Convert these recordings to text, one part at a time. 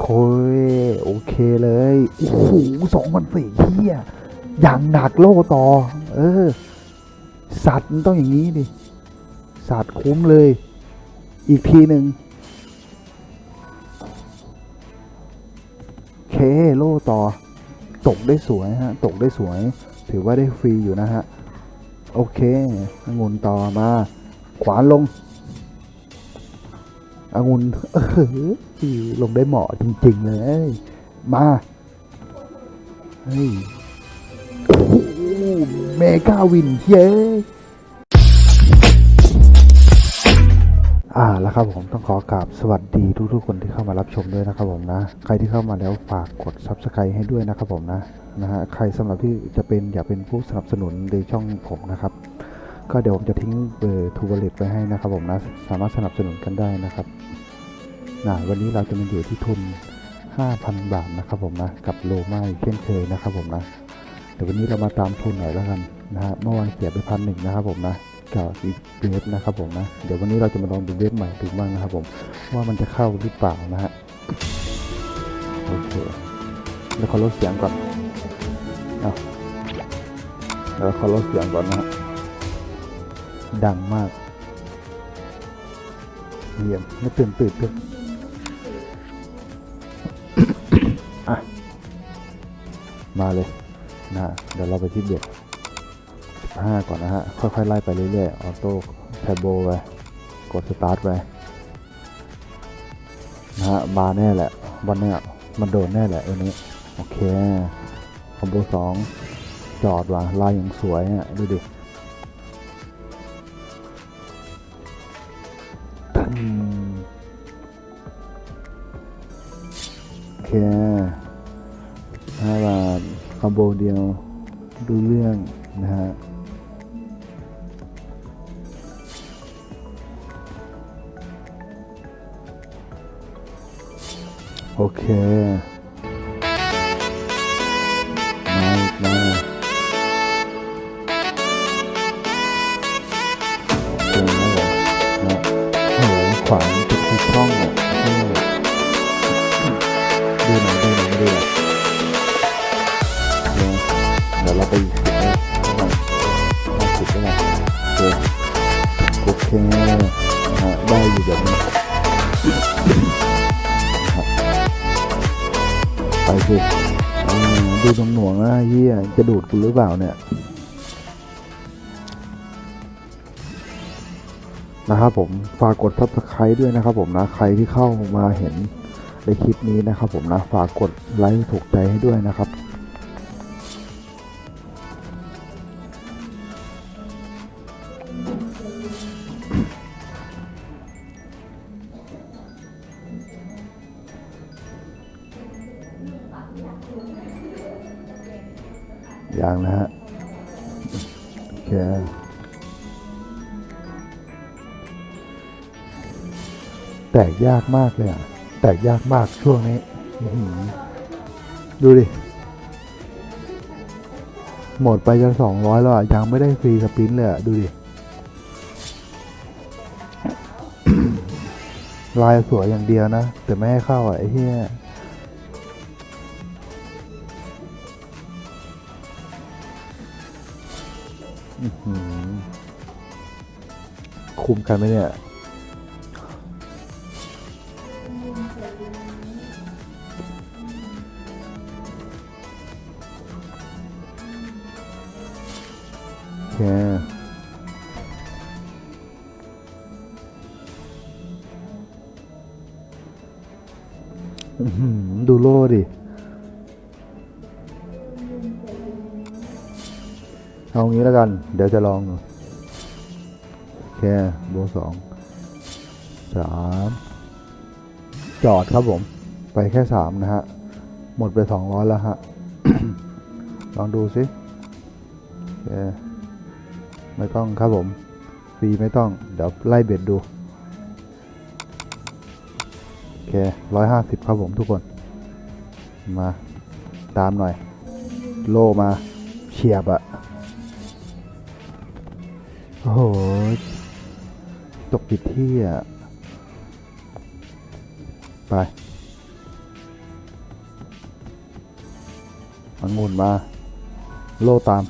โคยโอเคเลย โอ้โหสองพันสี่เฮียอย่างหนักโลต่อ เออ สัตว์มันต้องอย่างนี้ดิ สัตว์คุ้มเลย อีกทีหนึ่งเคโลต่อ ตกได้สวยฮะ ตกได้สวย ถือว่าได้ฟรีอยู่นะฮะ โอเคงุนต่อมา ขวานลง องุ่นเออลงได้เหมาะจริง ๆ เลยมาเฮ้ยเมกาวินเย้อ่าแล้วครับผมต้องขอกราบสวัสดีทุกๆคนที่เข้ามารับชมด้วยนะครับผมนะ ใครที่เข้ามาแล้วฝากกด subscribe ให้ด้วยนะครับผมนะนะฮะใครสำหรับที่จะเป็นอยากเป็นผู้สนับสนุนในช่องผมนะครับ ก็เดี๋ยวผมจะทิ้งเบอร์ทูวอลเลตไว้ให้นะครับผมนะสามารถสนับสนุนกันได้นะครับนะวันนี้เราจะมาอยู่ที่ทุน 5,000 บาทนะครับผมนะกับโลมาเช่นเคยนะครับผมนะเดี๋ยววันนี้เรามาตามทุนหน่อยแล้วกันนะฮะเมื่อวานเสียไปพันหนึ่งนะครับผมนะกับอีกเว็บนะครับผมนะเดี๋ยววันนี้เราจะมาลองดูเว็บใหม่ดูบ้างนะครับผมว่ามันจะเข้าหรือเปล่านะฮะโอเคเดี๋ยวขอลดเสียงก่อนอาเดี๋ยวขอลดเสียงก่อนนะฮะ ดังมากเยี่ยมไม่ตื่นตื่นตื่นอะมาเลยนะฮะเดี๋ยวเราไปที่เบ็ดห้าก่อนนะฮะ ค่อยๆ ไล่ไปเรื่อยๆ ออโต้ไทโบไป กดสตาร์ทไปนะฮะมาแน่แหละวันนี้มันโดนแน่แหละเออนี้ โอเค คอมโบสองจอดว่ะลายอย่างสวยอะดูดิ เคห้าบาทคอมโบเดียวดูเรื่องนะฮะโอเค หน่อเดี๋ยวเราไปสิบเลยเท่าไหร่ห้าสิบเท่าไหร่โอเคโอเคนะฮะได้อยู่แบบนี้ไปสิดูตรงหน่วงนะเฮียจะดูดกูหรือเปล่าเนี่ยนะครับผมฝากกด subscribe ด้วยนะครับผมนะ ใครที่เข้ามาเห็น ในคลิปนี้นะครับผมนะฝากกดไลค์ถูกใจให้ด้วยนะครับอย่างนะฮะโอเคแตกยากมากเลยอะ แตกยากมากช่วงนี้ดูดิ หมดไปจะสองร้อยแล้วอะ ยังไม่ได้ฟรีสปินเลยอะ ดูดิ ลายสวยอย่างเดียวนะ แต่ไม่ให้เข้าอะ ไอ้เหี้ยอื้อหือคุมกันไหมเนี่ย คดูโล่ดิเอางี้แล้วกัน เดี๋ยวจะลองดูโอเคโบวสองสามจอดครับผม ไปแค่สามนะฮะ หมดไปสองร้อยแล้วฮะ ลองดูสิโอเค ไม่ต้องครับผม ฟรีไม่ต้อง เดี๋ยวไล่เบ็ดดู โอเคร้อยห้าสิบครับผมทุกคน มา ตามหน่อย โลมาเฉียบอะโอ้โห ตกผิดที่อะไปมันงุ่นมา โลตาม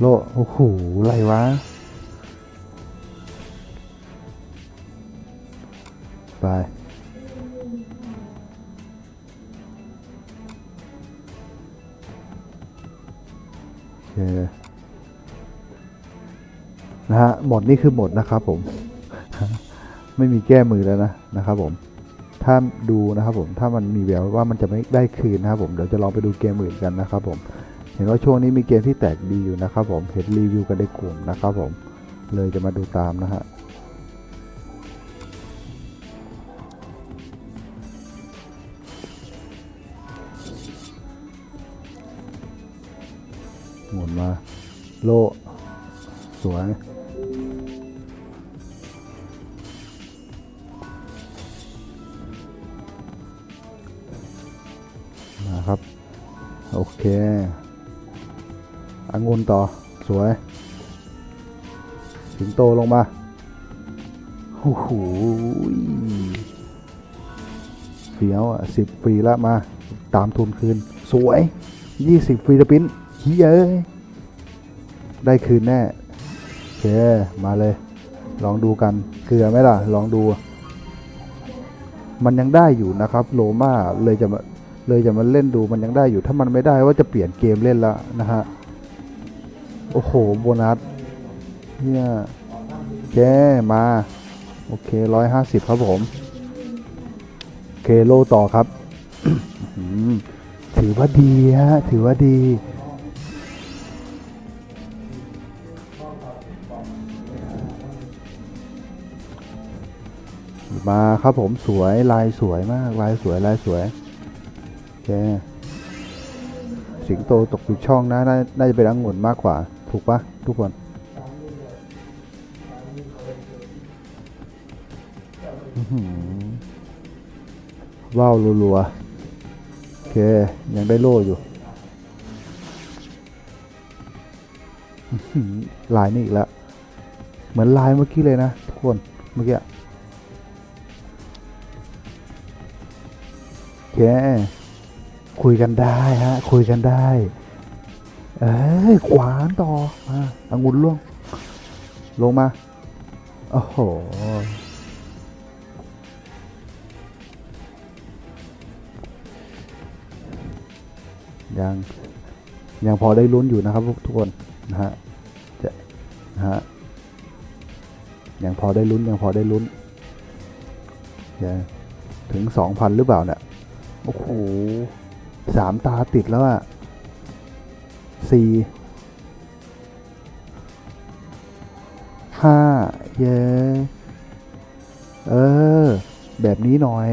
โลโอ้โหอะไรวะ ไป โอเค นะฮะหมดนี่คือหมดนะครับผม ไม่มีแก้มือแล้วนะนะครับผม ถ้าดูนะครับผม ถ้ามันมีแววว่ามันจะไม่ได้คืนนะครับผม เดี๋ยวจะลองไปดูเกมอื่นกันนะครับผม เห็นว่าช่วงนี้มีเกมที่แตกดีอยู่นะครับผมเห็นรีวิวกันในกลุ่มนะครับผมเลยจะมาดูตามนะฮะหมุนมาโลสวยนะครับ โอเค องุ่นต่อ สวย สิงโตลงมาโอ้โหเฟี้ยวอะสิบฟรีละมา ตามทุนคืน สวยยี่สิบฟรีสปินเฮ้ยอ้ยได้คืนแน่โอเค มาเลย ลองดูกัน เกลือไหมล่ะ ลองดู มันยังได้อยู่นะครับ โลมาเลยจะมาเลยจะมาเล่นดูมันยังได้อยู่ ถ้ามันไม่ได้ว่าจะเปลี่ยนเกมเล่นแล้วนะฮะ อ้โห โบนัสเนี่ยแกมา โอเคร้อยห้าสิบครับผม เคโลต่อครับ ถือว่าดีฮะ ถือว่าดี มาครับผมสวยลายสวยมาก ลายสวยลายสวยโอเคสิงโตตกผิดช่องนะน,น่าจะเป็นองุ่นมากกว่า ถูกปะทุกคน ว้าวรัวๆโอเค ยังได้โล่อยู่ ลายนี่อีกแล้ว เหมือนลายเมื่อกี้เลยนะ ทุกคน เมื่อกี้โอเค คุยกันได้ฮะ คุยกันได้ เอ้ยขวานต่อมาองุ่นล่วง ลงมา โอ้โห ยัง ยังพอได้ลุ้นอยู่นะครับทุกคนนะฮะ จะนะฮะ ยังพอได้ลุ้น ยังพอได้ลุ้นยังถึงสองพันหรือเปล่าเนี่ย โอ้โหสามตาติดแล้วอะ สี่ห้าเย้เออ แบบนี้หน่อย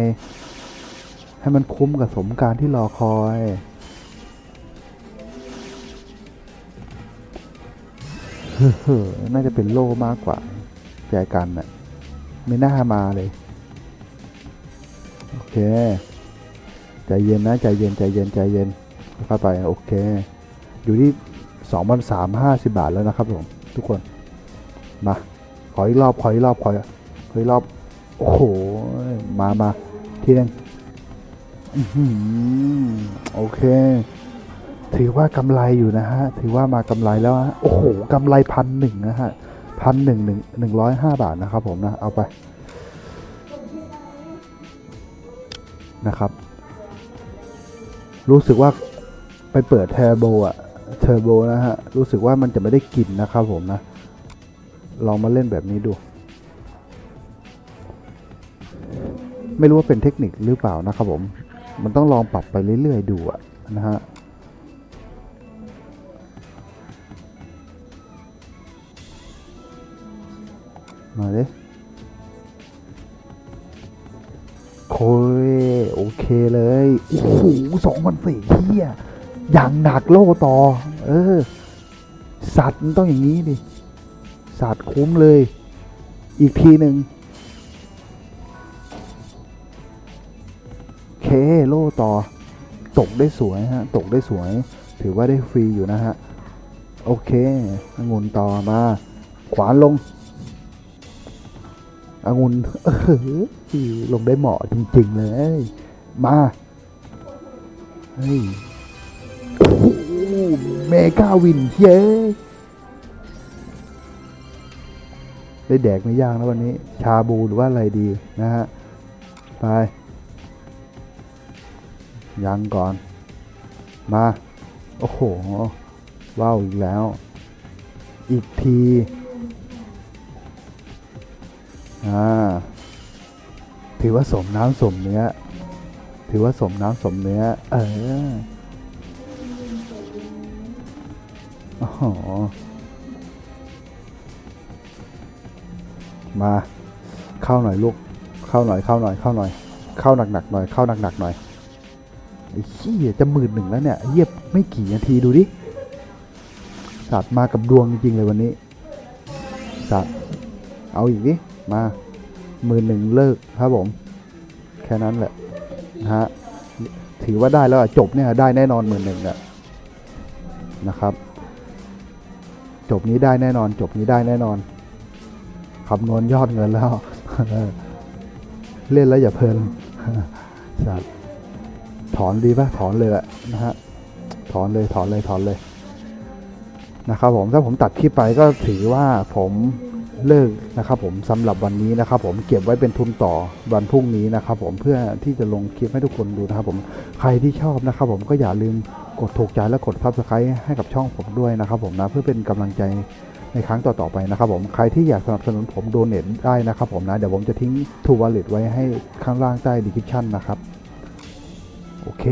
ให้มันคุ้มกับสมการที่รอคอย เฮ้อน่าจะเป็นโล่มากกว่าแจกันน่ะ ไม่น่ามาเลย โอเค ใจเย็นนะ ใจเย็น ใจเย็น ใจเย็น เข้าไป โอเค อยู่ที่สองพันสามห้าสิบาทแล้วนะครับผมทุกคน มา ขออีกรอบ ขออีกรอบ ขอขออีกรอบ โอ้โห มามาทีนึงอื้อหือโอเค ถือว่ากำไรอยู่นะฮะ ถือว่ามากำไรแล้วฮะ โอ้โหกำไรพันหนึ่งนะฮะพันหนึ่งหนึ่งหนึ่งร้อยห้าบาทนะครับผมนะ เอาไป นะครับ รู้สึกว่าไปเปิดเทโบอะ เทอร์โบนะฮะ รู้สึกว่ามันจะไม่ได้กลิ่นนะครับผมนะ ลองมาเล่นแบบนี้ดู ไม่รู้ว่าเป็นเทคนิคหรือเปล่านะครับผม มันต้องลองปรับไปเรื่อยๆดูอะนะฮะมาเลยโคยโอเคเลย โอ้โหสองพันสี่เฮีย อย่างหนักโล่ต่อ เออ สัตว์มันต้องอย่างนี้ดิสัตว์คุ้มเลย อีกทีหนึ่งเคโล่ต่อ ตกได้สวยฮะ ตกได้สวย ถือว่าได้ฟรีอยู่นะฮะ โอเคองุ่นต่อมา ขวานลงองุ่นเออลงได้เหมาะจริง ๆ เลย มา เฮ้ย โอ้โหเมกาวินเย้ได้แดกไม่ยากนะวันนี้ ชาบูหรือว่าอะไรดีนะฮะ ไป ยังก่อน มา โอ้โห ว้าวอีกแล้ว อีกที อ่า ถือว่าสมน้ำสมเนื้อ ถือว่าสมน้ำสมเนื้อ เออ โอ้โหมาเข้าหน่อยลูก เข้าหน่อยเข้าหน่อยเข้าหน่อย เข้าหนักๆหน่อยเข้าหนักๆหน่อยไอ้ขี้ยจะหมื่นหนึ่งแล้วเนี่ยเยียบไม่กี่นาทีดูดิสัตว์มากับดวงจริงเลยวันนี้สัตว์เอาอีกดิมาหมื่นหนึ่งเลิกครับผม แค่นั้นแหละนะฮะถือว่าได้แล้วจบเนี่ยได้แน่นอนหมื่นหนึ่งอะนะครับ จบนี้ได้แน่นอน จบนี้ได้แน่นอนคำนวณยอดเงินแล้ว เล่นแล้วอย่าเพลินสัตว์ถอนดีปะถอนเลยแหละนะฮะถอนเลยถอนเลยถอนเลยนะครับผมถ้าผมตัดคลิปไปก็ถือว่าผม เลิกนะครับผมสำหรับวันนี้นะครับผมเก็บไว้เป็นทุนต่อวันพรุ่งนี้นะครับผมเพื่อที่จะลงคลิปให้ทุกคนดูนะครับผมใครที่ชอบนะครับผมก็อย่าลืมกดถูกใจและกด subscribe ให้กับช่องผมด้วยนะครับผมนะเพื่อเป็นกำลังใจในครั้งต่อๆไปนะครับผมใครที่อยากสนับสนุนผมโดเนทได้นะครับผมนะเดี๋ยวผมจะทิ้งทูวอลเล็ตไว้ให้ข้างล่างใต้ดีคริปชั่นนะครับโอเค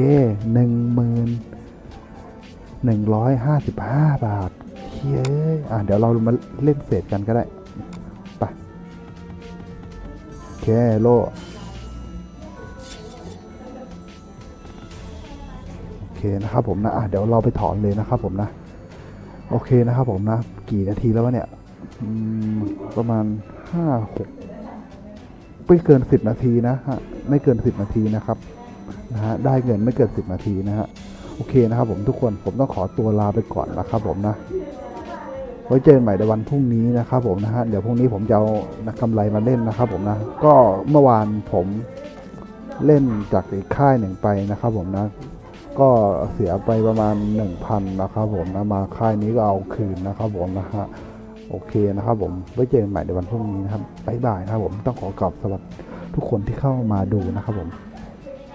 หนึ่งหมื่นหนึ่งร้อยห้าสิบห้าบาทเฮ้ยอะเดี๋ยวเรามาเล่นเฟสกันก็ได้ เคโลโอเคนะครับผมนะะเดี๋ยวเราไปถอนเลยนะครับผมนะ โอเคนะครับผมนะ กี่นาทีแล้ววะเนี่ยประมาณห้าหกไม่เกินสิบนาทีนะฮะไม่เกินสิบนาทีนะครับนะฮะได้เงินไม่เกินสิบนาทีนะฮะโอเคนะครับผมทุกคนผมต้องขอตัวลาไปก่อนนะครับผมนะ ไว้เจอกันใหม่ในวันพรุ่งนี้นะครับผมนะฮะเดี๋ยวพรุ่งนี้ผมจะเอานักกำไรมาเล่นนะครับผมนะก็เมื่อวานผมเล่นจากอีกค่ายหนึ่งไปนะครับผมนะ ก็เสียไปประมาณ 1,000นะครับผมนะมาค่ายนี้ก็เอาคืนนะครับผมนะฮะโอเคนะครับผมไว้เจอกันใหม่ในวันพรุ่งนี้นะครับบ๊ายบายนะครับผมต้องขอกราบสวัสดีทุกคนที่เข้ามาดูนะครับผม